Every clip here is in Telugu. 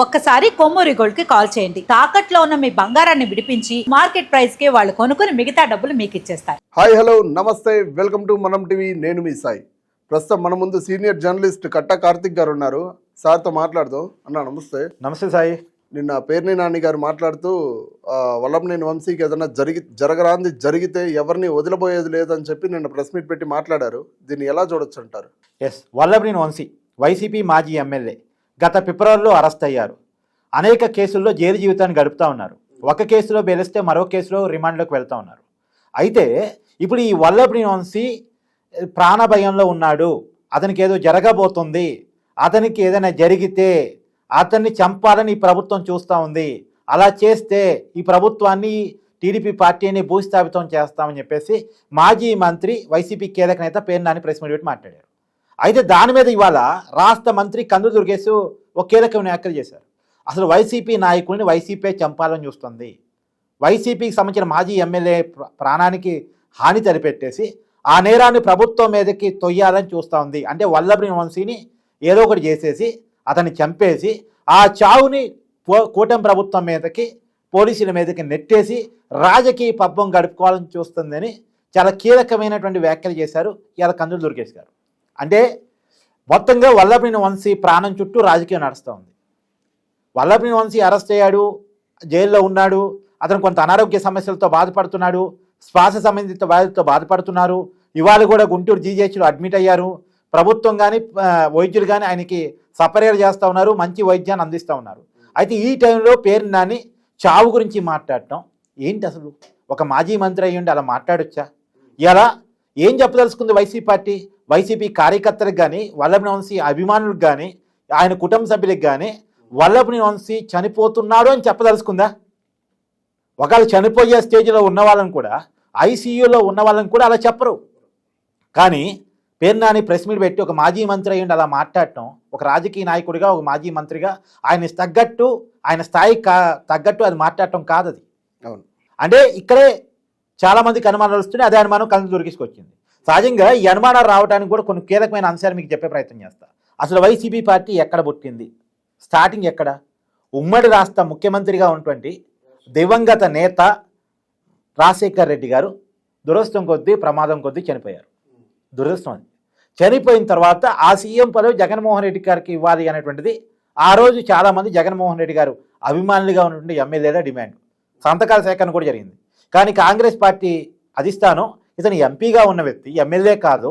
ఒక్కసారి కొమ్మూరి గోల్డ్కి కాల్ చేయండి. తాకట్లో ఉన్న మీ బంగారాన్ని విడిపించి మార్కెట్ ప్రైస్కి వాళ్ళు కొనుక్కుని మిగతా డబ్బులు మీకు ఇచ్చేస్తారు. హాయ్ హలో నమస్తే వెల్కమ్ టు మనం టీవీ నేను మీ సాయి. ప్రస్తుతం మన ముందు సీనియర్ జర్నలిస్ట్ కట్టా కార్తిక్ గారు ఉన్నారు. సార్తో మాట్లాడుతూ అన్న నమస్తే. నమస్తే సాయి. నిన్న పేర్ని నాని గారు మాట్లాడుతూ వల్లభనేని వంశీకి ఏదైనా జరిగి జరగరాంది జరిగితే ఎవరిని వదిలిపోయేది లేదని చెప్పి నిన్న ప్రెస్ మీట్ పెట్టి మాట్లాడారు. దీన్ని ఎలా చూడొచ్చు అంటారు? ఎస్ వల్లభనేని వంశీ వైసీపీ మాజీ ఎమ్మెల్యే. గత ఫిబ్రవరిలో అరెస్ట్ అయ్యారు. అనేక కేసుల్లో జైలు జీవితాన్ని గడుపుతా ఉన్నారు. ఒక కేసులో బెలిస్తే మరో కేసులో రిమాండ్లోకి వెళ్తూ ఉన్నారు. అయితే ఇప్పుడు ఈ వల్లభనేని వంశీ ప్రాణ భయంలో ఉన్నాడు. అతనికి ఏదో జరగబోతుంది. అతనికి ఏదైనా జరిగితే అతన్ని చంపాలని ఈ ప్రభుత్వం చూస్తూ ఉంది. అలా చేస్తే ఈ ప్రభుత్వాన్ని టీడీపీ పార్టీని భూస్థాపితం చేస్తామని చెప్పేసి మాజీ మంత్రి వైసీపీ కీలక నేత పేర్నాని ప్రెస్ మీట్ పెట్టి మాట్లాడారు. అయితే దాని మీద ఇవాళ రాష్ట్ర మంత్రి కందు దుర్గేశ్ ఒక కీలకం వ్యాఖ్యలు చేశారు. అసలు వైసీపీ నాయకుల్ని వైసీపీ చంపాలని చూస్తుంది. వైసీపీకి సంబంధించిన మాజీ ఎమ్మెల్యే ప్రాణానికి హాని తలపెట్టేసి ఆ నేరాన్ని ప్రభుత్వం మీదకి తొయ్యాలని చూస్తూ ఉంది అంటే వల్లభ్రీ వంశీని ఏదో ఒకటి చేసేసి అతన్ని చంపేసి ఆ చావుని పో- కూటమి ప్రభుత్వం మీదకి పోలీసుల మీదకి నెట్టేసి రాజకీయ పబ్బం గడుపుకోవాలని చూస్తుందని చాలా కీలకమైనటువంటి వ్యాఖ్యలు చేశారు ఇలా కందులు దుర్గేష్ గారు. అంటే మొత్తంగా వల్లభిని వంశీ ప్రాణం చుట్టూ రాజకీయం నడుస్తూ ఉంది. వల్లభిని వంశీ అరెస్ట్ అయ్యాడు జైల్లో ఉన్నాడు అతను కొంత అనారోగ్య సమస్యలతో బాధపడుతున్నాడు శ్వాస సంబంధిత వ్యాధులతో బాధపడుతున్నారు. ఇవాళ కూడా గుంటూరు జీజీహెచ్లో అడ్మిట్ అయ్యారు. ప్రభుత్వం కానీ వైద్యులు కానీ ఆయనకి సపరేట్ చేస్తూ ఉన్నారు మంచి వైద్యాన్ని అందిస్తూ ఉన్నారు. అయితే ఈ టైంలో పేరు నాని చావు గురించి మాట్లాడటం ఏంటి అసలు? ఒక మాజీ మంత్రి అయ్యుండి అలా మాట్లాడొచ్చా? ఇలా ఏం చెప్పదలుచుకుంది వైసీపీ పార్టీ? వైసీపీ కార్యకర్తలకు కానీ వల్లభని వంశీ అభిమానులకు కానీ ఆయన కుటుంబ సభ్యులకు కానీ వల్లభని వంశీ చనిపోతున్నాడు అని చెప్పదలుచుకుందా? ఒకవేళ చనిపోయే స్టేజ్లో ఉన్న వాళ్ళని కూడా ఐసీయూలో ఉన్న వాళ్ళని కూడా అలా చెప్పరు. కానీ పేరు నాని ప్రెస్ మీట్ పెట్టి ఒక మాజీ మంత్రి అయ్యండి అలా మాట్లాడటం ఒక రాజకీయ నాయకుడిగా ఒక మాజీ మంత్రిగా ఆయన తగ్గట్టు ఆయన స్థాయికి కా- తగ్గట్టు అది మాట్లాడటం కాదు అది అవును. అంటే ఇక్కడే చాలా మందికి అనుమానాలు వస్తున్నాయి అదే అనుమానం కళ్ళు దొరికించుకొచ్చింది సహజంగా ఈ అనుమానాలు రావడానికి కూడా కొన్ని కీలకమైన అంశాలు మీకు చెప్పే ప్రయత్నం చేస్తా. అసలు వైసీపీ పార్టీ ఎక్కడ పుట్టింది? స్టార్టింగ్ ఎక్కడ? ఉమ్మడి రాష్ట్ర ముఖ్యమంత్రిగా ఉన్నటువంటి దివంగత నేత రాజశేఖర్ రెడ్డి గారు దురదృష్టం కొద్దీ ప్రమాదం కొద్దీ చనిపోయారు. దురదృష్టం అది. చనిపోయిన తర్వాత ఆ సీఎం పదవి జగన్మోహన్ రెడ్డి గారికి ఇవ్వాలి అనేటువంటిది ఆ రోజు చాలామంది జగన్మోహన్ రెడ్డి గారు అభిమానులుగా ఉన్నటువంటి ఎమ్మెల్యేల డిమాండ్. సంతకాల సేకరణ కూడా జరిగింది. కానీ కాంగ్రెస్ పార్టీ అధిష్టానం ఇతను ఎంపీగా ఉన్న వ్యక్తి ఎమ్మెల్యే కాదు.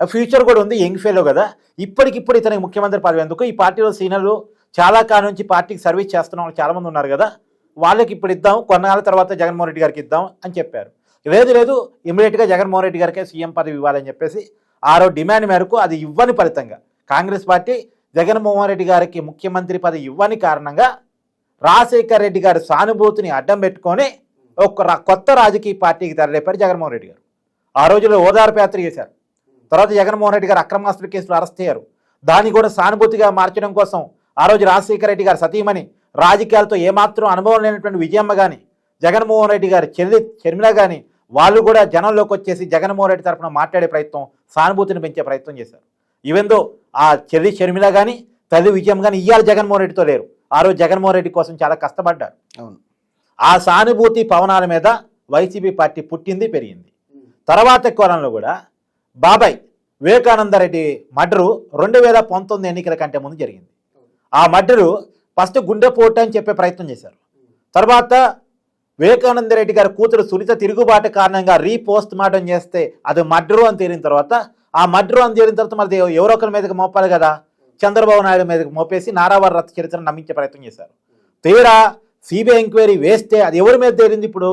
ఫ్యూచర్ కూడా ఉంది యంగ్ ఫెలో కదా. ఇప్పటికిప్పుడు ఇతనికి ముఖ్యమంత్రి పదవి ఎందుకు? ఈ పార్టీలో సీనియర్లు చాలా కాలం నుంచి పార్టీకి సర్వీస్ చేస్తున్న వాళ్ళు చాలామంది ఉన్నారు కదా. వాళ్ళకి ఇప్పుడు ఇద్దాం కొన్నాళ్ళ తర్వాత జగన్మోహన్ రెడ్డి గారికి ఇద్దాం అని చెప్పారు. లేదు లేదు ఇమీడియట్గా జగన్మోహన్ రెడ్డి గారికే సీఎం పదవి ఇవ్వాలని చెప్పేసి ఆరో డిమాండ్ మేరకు అది ఇవ్వని ఫలితంగా కాంగ్రెస్ పార్టీ జగన్మోహన్ రెడ్డి గారికి ముఖ్యమంత్రి పదవి ఇవ్వని కారణంగా రాజశేఖర్ రెడ్డి గారి సానుభూతిని అడ్డం పెట్టుకొని ఒక కొత్త రాజకీయ పార్టీకి తరలిపారు జగన్మోహన్ రెడ్డి గారు. ఆ రోజుల్లో ఓదార్పు యాత్ర చేశారు. తర్వాత జగన్మోహన్ రెడ్డి గారు అక్రమాస్తుల కేసులో అరెస్ట్ అయ్యారు. దాన్ని కూడా సానుభూతిగా మార్చడం కోసం ఆ రోజు రాజశేఖర రెడ్డి గారు సతీమణి రాజకీయాలతో ఏమాత్రం అనుభవం లేనటువంటి విజయమ్మ కానీ జగన్మోహన్ రెడ్డి గారి చెల్లి షర్మిల కానీ వాళ్ళు కూడా జనంలోకి వచ్చేసి జగన్మోహన్ రెడ్డి తరఫున మాట్లాడే ప్రయత్నం సానుభూతిని పెంచే ప్రయత్నం చేశారు. ఈవెందో ఆ చెల్లి షర్మిల కానీ తల్లి విజయం కానీ ఇవాళ జగన్మోహన్ రెడ్డితో లేరు. ఆ రోజు జగన్మోహన్ రెడ్డి కోసం చాలా కష్టపడ్డారు. అవును. ఆ సానుభూతి పవనాల మీద వైసీపీ పార్టీ పుట్టింది పెరిగింది. తర్వాత కోణంలో కూడా బాబాయ్ వివేకానందరెడ్డి మర్డరు రెండు వేల పంతొమ్మిది ఎన్నికల కంటే ముందు జరిగింది. ఆ మర్డరు ఫస్ట్ గుండెపోటు అని చెప్పే ప్రయత్నం చేశారు. తర్వాత వివేకానంద రెడ్డి గారి కూతురు సునీత తిరుగుబాటు కారణంగా రీపోస్ట్ మార్టం చేస్తే అది మర్డరు అని తేలిన తర్వాత ఆ మర్డరు అని తేలిన తర్వాత మరి ఎవరో ఒకరి మీదకి మోపాలి కదా? చంద్రబాబు నాయుడు మీదకి మోపేసి నారావారి రథ చరిత్రను నమ్మించే ప్రయత్నం చేశారు. తీరా సిబిఐ ఎంక్వైరీ వేస్తే అది ఎవరి మీద తేలింది ఇప్పుడు?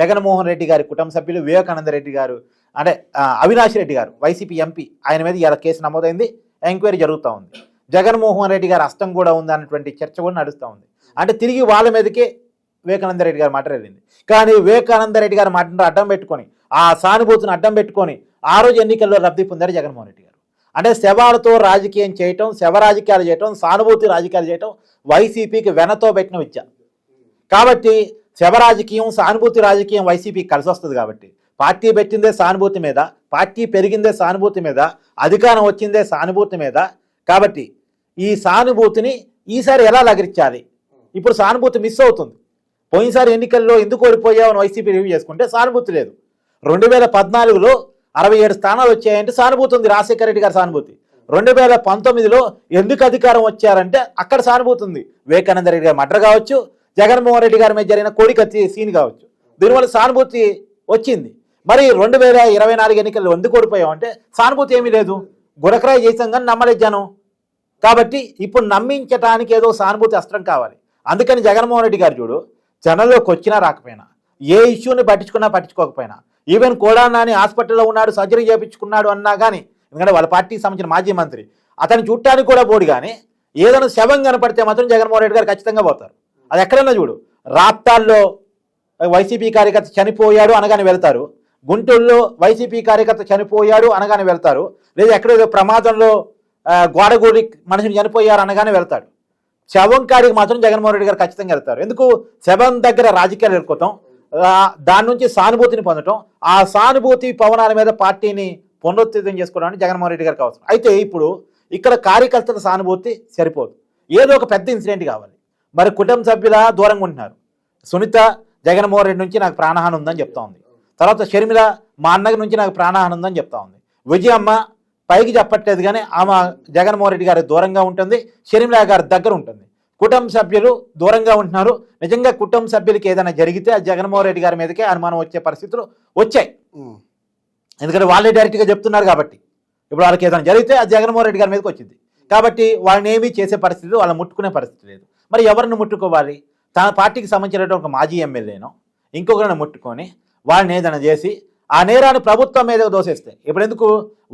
జగన్మోహన్ రెడ్డి గారి కుటుంబ సభ్యులు వివేకానంద రెడ్డి గారు అంటే అవినాష్ రెడ్డి గారు వైసీపీ ఎంపీ ఆయన మీద ఇలా కేసు నమోదైంది ఎంక్వైరీ జరుగుతూ ఉంది. జగన్మోహన్ రెడ్డి గారు అస్తం కూడా ఉంది అన్నటువంటి చర్చ కూడా నడుస్తూ ఉంది. అంటే తిరిగి వాళ్ళ మీదకే వివేకానంద రెడ్డి గారు మాట్లాడింది కానీ వివేకానంద రెడ్డి గారు మాట్లాడు అడ్డం పెట్టుకొని ఆ సానుభూతిని అడ్డం పెట్టుకొని ఆ రోజు ఎన్నికల్లో లబ్ధి పొందారు జగన్మోహన్ రెడ్డి గారు. అంటే శవాలతో రాజకీయం చేయటం శవ రాజకీయాలు చేయటం సానుభూతి రాజకీయాలు చేయటం వైసీపీకి వెనతో పెట్టిన విద్య. కాబట్టి శవ రాజకీయం సానుభూతి రాజకీయం వైసీపీకి కలిసి వస్తుంది కాబట్టి. పార్టీ పెట్టిందే సానుభూతి మీద పార్టీ పెరిగిందే సానుభూతి మీద అధికారం వచ్చిందే సానుభూతి మీద. కాబట్టి ఈ సానుభూతిని ఈసారి ఎలా లగరించాలి ఇప్పుడు సానుభూతి మిస్ అవుతుంది. పోయినసారి ఎన్నికల్లో ఎందుకు ఓడిపోయావని వైసీపీ రివ్యూ చేసుకుంటే సానుభూతి లేదు. రెండు వేల పద్నాలుగులో అరవై ఏడు స్థానాలు వచ్చాయంటే సానుభూతి ఉంది రాజశేఖర రెడ్డి గారి సానుభూతి. రెండు వేల పంతొమ్మిదిలో ఎందుకు అధికారం వచ్చారంటే అక్కడ సానుభూతి ఉంది. వివేకానంద రెడ్డి గారి మర్డర్ కావచ్చు జగన్మోహన్ రెడ్డి గారి మీద జరిగిన కోడికత్తి సీన్ కావచ్చు. దీనివల్ల సానుభూతి వచ్చింది. మరి రెండు వేల ఇరవై నాలుగు ఎన్నికలు ఎందుకు ఓడిపోయామంటే సానుభూతి ఏమీ లేదు. గురకరాయి చేసాం కానీ నమ్మలేదు జనం. కాబట్టి ఇప్పుడు నమ్మించటానికి ఏదో సానుభూతి అస్త్రం కావాలి. అందుకని జగన్మోహన్ రెడ్డి గారు చూడు జనంలోకి వచ్చినా రాకపోయినా ఏ ఇష్యూని పట్టించుకున్నా పట్టించుకోకపోయినా ఈవెన్ కూడా నాని హాస్పిటల్లో ఉన్నాడు సర్జరీ చేయించుకున్నాడు అన్నా కానీ ఎందుకంటే వాళ్ళ పార్టీకి సంబంధించిన మాజీ మంత్రి అతను చుట్టానికి కూడా పోడు కానీ ఏదైనా శవం కనపడితే మాత్రం జగన్మోహన్ రెడ్డి గారు ఖచ్చితంగా పోతారు. అది ఎక్కడన్నా చూడు. రాప్తాల్లో వైసీపీ కార్యకర్త చనిపోయాడు అనగానే వెళ్తారు. గుంటూరులో వైసీపీ కార్యకర్త చనిపోయాడు అనగానే వెళ్తారు. లేదా ఎక్కడో ప్రమాదంలో గోడగూడి మనిషిని చనిపోయారు అనగానే వెళ్తాడు. శవం కాడికి మాత్రం జగన్మోహన్ రెడ్డి గారు ఖచ్చితంగా వెళ్తారు. ఎందుకు? శవం దగ్గర రాజకీయాలు ఎదుర్కోవటం దాని నుంచి సానుభూతిని పొందటం. ఆ సానుభూతి పవనాల మీద పార్టీని పునరుద్ధృతం చేసుకోవడానికి జగన్మోహన్ రెడ్డి గారికి అవసరం. అయితే ఇప్పుడు ఇక్కడ కార్యకర్తల సానుభూతి సరిపోదు. ఏదో ఒక పెద్ద ఇన్సిడెంట్ కావాలి. మరి కుటుంబ సభ్యుల దూరంగా ఉంటున్నారు. సునీత జగన్మోహన్ రెడ్డి నుంచి నాకు ప్రాణహాని ఉందని చెప్తా ఉంది. తర్వాత షర్మిల మా అన్నగ నుంచి నాకు ప్రాణహాని ఉందని చెప్తా ఉంది. విజయమ్మ పైకి చెప్పట్లేదు కానీ ఆమె జగన్మోహన్ రెడ్డి గారి దూరంగా ఉంటుంది షర్మిల గారి దగ్గర ఉంటుంది. కుటుంబ సభ్యులు దూరంగా ఉంటున్నారు. నిజంగా కుటుంబ సభ్యులకి ఏదైనా జరిగితే ఆ జగన్మోహన్ రెడ్డి గారి మీదకే అనుమానం వచ్చే పరిస్థితులు వచ్చాయి. ఎందుకంటే వాళ్ళే డైరెక్ట్గా చెప్తున్నారు కాబట్టి. ఇప్పుడు వాళ్ళకి ఏదైనా జరిగితే అది జగన్మోహన్ రెడ్డి గారి మీదకి వచ్చింది. కాబట్టి వాళ్ళని ఏమీ చేసే పరిస్థితి వాళ్ళని ముట్టుకునే పరిస్థితి లేదు. మరి ఎవరిని ముట్టుకోవాలి? తన పార్టీకి సంబంధించినటువంటి ఒక మాజీ ఎమ్మెల్యేను ఇంకొకరిని ముట్టుకొని వాళ్ళని ఏదైనా చేసి ఆ నేరాన్ని ప్రభుత్వం మీద దోసేస్తే ఇప్పుడు ఎందుకు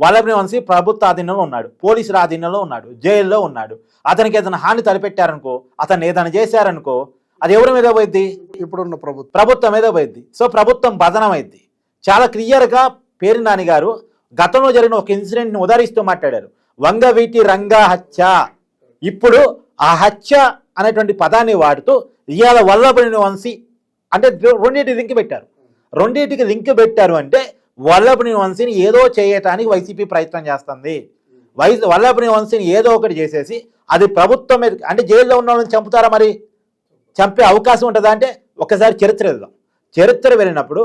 వల్లభని వంశీ ప్రభుత్వ ఆధీనంలో ఉన్నాడు పోలీసుల ఆధీనంలో ఉన్నాడు జైల్లో ఉన్నాడు. అతనికి ఏదైనా హాని తలపెట్టారనుకో అతన్ని ఏదైనా చేశారనుకో అది ఎవరి మీద పోయింది ఇప్పుడున్న ప్రభుత్వం. ప్రభుత్వం మీద పోయింది సో ప్రభుత్వం బదనమైంది చాలా క్లియర్గా పేరు నాని గారు గతంలో జరిగిన ఒక ఇన్సిడెంట్ని ఉదాహరిస్తూ మాట్లాడారు. వంగవీటి రంగా హత్య. ఇప్పుడు ఆ హత్య అనేటువంటి పదాన్ని వాడుతూ ఇవాళ వల్లభని వంశీ అంటే రెండింటి లింక్ పెట్టారు. రెండింటికి లింక్ పెట్టారు అంటే వల్లభని వంశీని ఏదో చేయటానికి వైసీపీ ప్రయత్నం చేస్తుంది. వై వల్లభని వంశీని ఏదో ఒకటి చేసేసి అది ప్రభుత్వం మీద అంటే జైల్లో ఉన్న వాళ్ళని చంపుతారా మరి? చంపే అవకాశం ఉంటుందా అంటే ఒకసారి చరిత్ర వెళ్దాం. చరిత్ర వెళ్ళినప్పుడు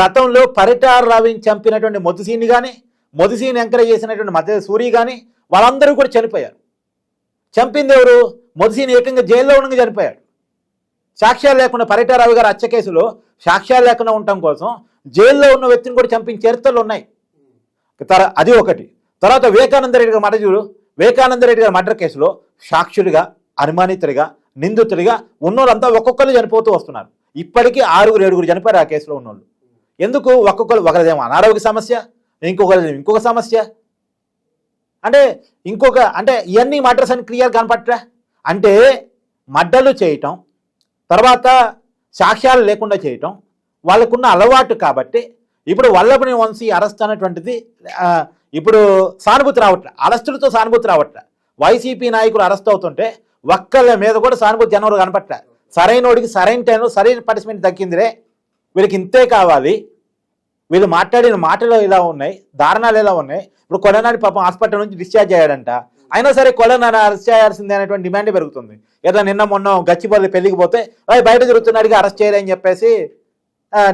గతంలో పరిటారావిని చంపినటువంటి మొదసీని కానీ మొదసీని ఎంకరేజ్ చేసినటువంటి మధ్య సూరి కానీ వాళ్ళందరూ కూడా చనిపోయారు. చంపింది ఎవరు? మొదసీని ఏకంగా జైల్లో ఉండగా చనిపోయాడు. సాక్ష్యాలు లేకుండా పరిటార గారు హత్య కేసులో సాక్ష్యాలు లేకుండా ఉండటం కోసం జైల్లో ఉన్న వ్యక్తిని కూడా చంపిన చరిత్రలు ఉన్నాయి. తర అది ఒకటి. తర్వాత వివేకానందరెడ్డి గారి మాట చూడు. వివేకానందరెడ్డి గారి మర్డర్ కేసులో సాక్షులుగా అనుమానితుడిగా నిందితుడిగా ఉన్నోళ్ళంతా ఒక్కొక్కరు చనిపోతూ వస్తున్నారు. ఇప్పటికీ ఆరుగురు ఏడుగురు చనిపోయారు ఆ కేసులో ఉన్నోళ్ళు. ఎందుకు ఒక్కొక్కరు ఒకరిదేమో అనారోగ్య సమస్య ఇంకొకరి ఇంకొక సమస్య? అంటే ఇంకొక అంటే ఇవన్నీ మర్డర్స్ అని క్లియర్ కనపట్రా అంటే మడ్డలు చేయటం తర్వాత సాక్ష్యాలు లేకుండా చేయటం వాళ్ళకున్న అలవాటు కాబట్టి ఇప్పుడు వల్లభని వంశీ అరెస్ట్ అనేటువంటిది ఇప్పుడు సానుభూతి రావట్లే అరెస్టులతో సానుభూతి రావట్లే. వైసీపీ నాయకులు అరెస్ట్ అవుతుంటే ఒక్కళ్ళ మీద కూడా సానుభూతి జనవరు కనపట్లే. సరైనోడికి సరైన టైంలో సరైన పనిష్మెంట్ దక్కిందిరే. వీళ్ళకి ఇంతే కావాలి. వీళ్ళు మాట్లాడిన మాటలు ఇలా ఉన్నాయి? దారుణాలు ఎలా ఉన్నాయి? ఇప్పుడు కొలనాడి పాపం హాస్పిటల్ నుంచి డిశ్చార్జ్ అయ్యాడంట. అయినా సరే కొలనాడు అరెస్ట్ చేయాల్సిందే అనేటువంటి డిమాండ్ పెరుగుతుంది. ఏదో నిన్న మొన్న గచ్చిబౌలి పెళ్ళికి పోతే బయట తిరుగుతున్నాడికి అరెస్ట్ చేయలేని చెప్పేసి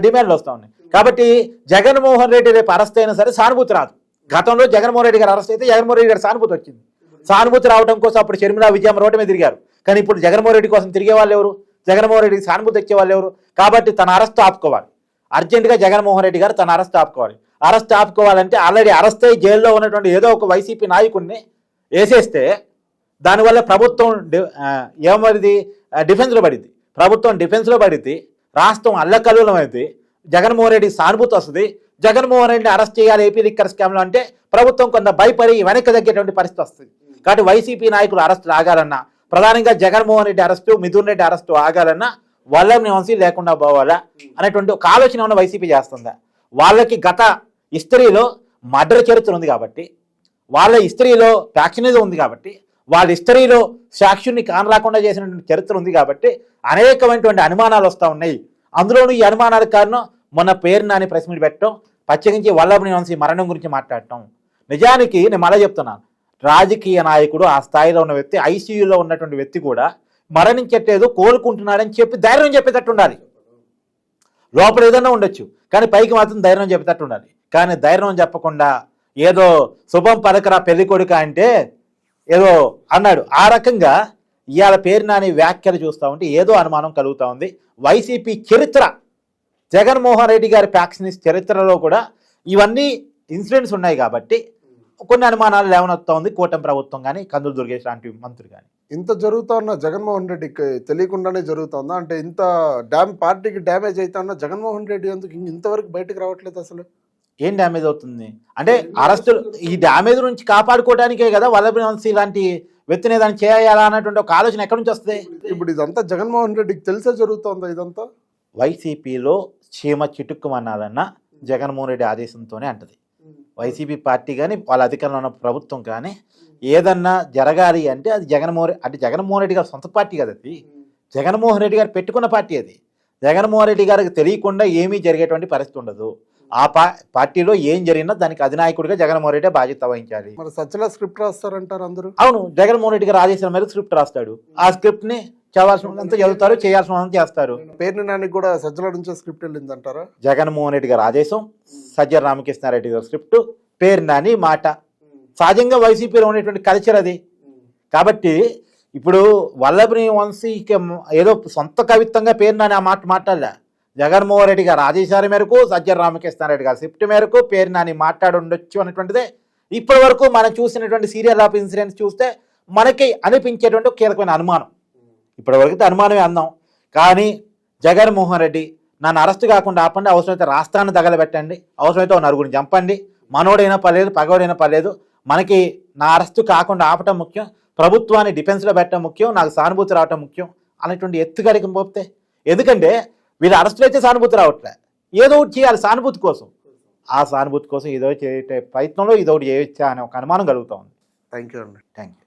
డిమాండ్లు వస్తూ ఉన్నాయి. కాబట్టి జగన్మోహన్ రెడ్డి రేపు అరెస్ట్ అయినా సరే సానుభూతి రాదు. గతంలో జగన్మోహన్ రెడ్డి గారు అరెస్ట్ అయితే జగన్మోహన్ రెడ్డి గారు సానుభూతి వచ్చింది. సానుభూతి రావడం కోసం అప్పుడు షర్మిల విజయం రోడ్డు మీద తిరిగారు. కానీ ఇప్పుడు జగన్మోహన్ రెడ్డి కోసం తిరిగే వాళ్ళు ఎవరు? జగన్మోహన్ రెడ్డికి సానుభూతి వచ్చే వాళ్ళు ఎవరు? కాబట్టి తన అరెస్ట్ ఆపుకోవాలి. అర్జెంటుగా జగన్మోహన్ రెడ్డి గారు తన అరెస్ట్ ఆపుకోవాలి. అరెస్ట్ ఆపుకోవాలంటే ఆల్రెడీ అరెస్ట్ అయ్యి జైల్లో ఉన్నటువంటి ఏదో ఒక వైసీపీ నాయకుడిని వేసేస్తే దానివల్ల ప్రభుత్వం డి- ఏమరిది? డిఫెన్స్లో పడింది ప్రభుత్వం డిఫెన్స్లో పడింది రాష్ట్రం అల్లకల్లోలం అయింది జగన్మోహన్ రెడ్డి సానుభూతి వస్తుంది. జగన్మోహన్ రెడ్డిని అరెస్ట్ చేయాలి ఏపీ లిక్కర్ స్కామ్లో అంటే ప్రభుత్వం కొంత భయపడి వెనక్కి తగ్గేటువంటి పరిస్థితి వస్తుంది. కాబట్టి వైసీపీ నాయకులు అరెస్టులు ఆగాలన్నా ప్రధానంగా జగన్మోహన్ రెడ్డి అరెస్టు మిథున్ రెడ్డి అరెస్టు ఆగాలన్నా వాళ్ళ నివంశీ లేకుండా పోవాలా అనేటువంటి ఒక ఆలోచన ఉన్న వైసీపీ చేస్తుందా? వాళ్ళకి గత హిస్టరీలో మర్డర్ చరిత్ర ఉంది కాబట్టి వాళ్ళ హిస్టరీలో ఫ్యాక్షనిజం ఉంది కాబట్టి వాళ్ళ హిస్టరీలో సాక్షుని కానరాకుండా చేసినటువంటి చరిత్ర ఉంది కాబట్టి అనేకమైనటువంటి అనుమానాలు వస్తూ ఉన్నాయి. అందులోనూ ఈ అనుమానాలకు కారణం మొన్న పేరు నాని ప్రెస్ మీట్ పెట్టడం ప్రత్యేకించి వల్లభని వంశీ మరణం గురించి మాట్లాడటం. నిజానికి నేను మళ్ళీ చెప్తున్నాను రాజకీయ నాయకుడు ఆ స్థాయిలో ఉన్న వ్యక్తి ఐసీయూలో ఉన్నటువంటి వ్యక్తి కూడా మరణించట్లేదు కోలుకుంటున్నాడని చెప్పి ధైర్యం చెప్పేటట్టు ఉండాలి. లోపల ఏదైనా ఉండొచ్చు కానీ పైకి మాత్రం ధైర్యం చెప్పేటట్టు ఉండాలి. కానీ ధైర్యం చెప్పకుండా ఏదో శుభం పలకరా పెళ్ళి కొడుక అంటే ఏదో అన్నాడు. ఆ రకంగా ఇవాళ పేరు నాని వ్యాఖ్యలు చూస్తూ ఉంటే ఏదో అనుమానం కలుగుతూ ఉంది. వైసీపీ చరిత్ర జగన్మోహన్ రెడ్డి గారి ఫ్యాక్షనిస్ట్ చరిత్రలో కూడా ఇవన్నీ ఇన్సిడెంట్స్ ఉన్నాయి కాబట్టి కొన్ని అనుమానాలు లేవనొస్తా ఉంది కూటమి ప్రభుత్వం కానీ కందులు దుర్గేష్ లాంటి మంత్రి కానీ ఇంత జరుగుతా ఉన్న జగన్మోహన్ రెడ్డికి తెలియకుండానే జరుగుతుందా అంటే ఇంత డ్యామ్ పార్టీకి డ్యామేజ్ అవుతా ఉన్న జగన్మోహన్ రెడ్డి ఎందుకు ఇంతవరకు బయటకు రావట్లేదు అసలు? ఏం డ్యామేజ్ అవుతుంది? అంటే అరెస్టులు ఈ డ్యామేజ్ నుంచి కాపాడుకోవడానికే కదా వల్లభి వంశీ లాంటి వ్యక్తిని ఏదైనా చేయాలా అన్నటువంటి ఒక ఆలోచన ఎక్కడి నుంచి వస్తుంది? ఇప్పుడు ఇదంతా జగన్మోహన్ రెడ్డికి తెలిసే జరుగుతుందా ఇదంతా? వైసీపీలో చీమ చిటుక్కుమన్నదన్న జగన్మోహన్ రెడ్డి ఆదేశంతోనే అంటది. వైసీపీ పార్టీ కానీ వాళ్ళ అధికారంలో ఉన్న ప్రభుత్వం కానీ ఏదన్నా జరగాలి అంటే అది జగన్మోహన్ అంటే జగన్మోహన్ రెడ్డి గారి సొంత పార్టీ కదా అది. జగన్మోహన్ రెడ్డి గారు పెట్టుకున్న పార్టీ అది. జగన్మోహన్ రెడ్డి గారికి తెలియకుండా ఏమీ జరిగేటువంటి పరిస్థితి ఉండదు. ఆ పా పార్టీలో ఏం జరిగినా దానికి అధినాయకుడిగా జగన్మోహన్ రెడ్డి బాధ్యత వహించాలి. మరి సత్యలా స్క్రిప్ట్ రాస్తారంటారు అందరూ? అవును జగన్మోహన్ రెడ్డి గారు ఆదేశాల మేరకు స్క్రిప్ట్ రాస్తాడు. ఆ స్క్రిప్ట్ని చదవాల్సిన అంతా చదువుతారు చేయాల్సిన చేస్తారు. పేరు నానికి కూడా సజ్జల నుంచే స్క్రిప్ట్ వెళ్ళిందంటారా? జగన్మోహన్ రెడ్డి గారి ఆదేశం సజ్జల రామకృష్ణారెడ్డి గారి స్క్రిప్ట్ పేరు నాని మాట. సహజంగా వైసీపీలో ఉండేటువంటి కల్చర్ అది. కాబట్టి ఇప్పుడు వల్లభని వంశీకి ఏదో సొంత కవిత్వంగా పేరు నాని ఆ మాట మాట్లాడలే. జగన్మోహన్ రెడ్డి గారు ఆదేశాల మేరకు సజ్జల రామకృష్ణారెడ్డి గారు షిఫ్ట్ మేరకు పేరు నాని మాట్లాడుండొచ్చు అనేటువంటిదే ఇప్పటి వరకు మనం చూసినటువంటి సీరియల్ ఆఫ్ ఇన్సిడెంట్స్ చూస్తే మనకి అనిపించేటువంటి కీలకమైన అనుమానం. ఇప్పటివరకు అయితే అనుమానమే అందాం. కానీ జగన్మోహన్ రెడ్డి నన్ను అరెస్ట్ కాకుండా ఆపండి అవసరమైతే రాష్ట్రాన్ని తగలబెట్టండి అవసరమైతే ఒక నలుగురిని చంపండి మనోడైనా పర్లేదు పగోడైనా పర్లేదు మనకి నా అరెస్టు కాకుండా ఆపటం ముఖ్యం ప్రభుత్వాన్ని డిఫెన్స్లో పెట్టడం ముఖ్యం నాకు సానుభూతి రావటం ముఖ్యం అనేటువంటి ఎత్తుగడికి పోతే. ఎందుకంటే వీళ్ళు అరెస్టులు అయితే సానుభూతి రావట్లే. ఏదో ఒకటి చేయాలి సానుభూతి కోసం. ఆ సానుభూతి కోసం ఏదో చేసే ప్రయత్నంలో ఒకటి చేయొచ్చా అనే ఒక అనుమానం కలుగుతా ఉంది. థ్యాంక్ యూ అండి థ్యాంక్ యూ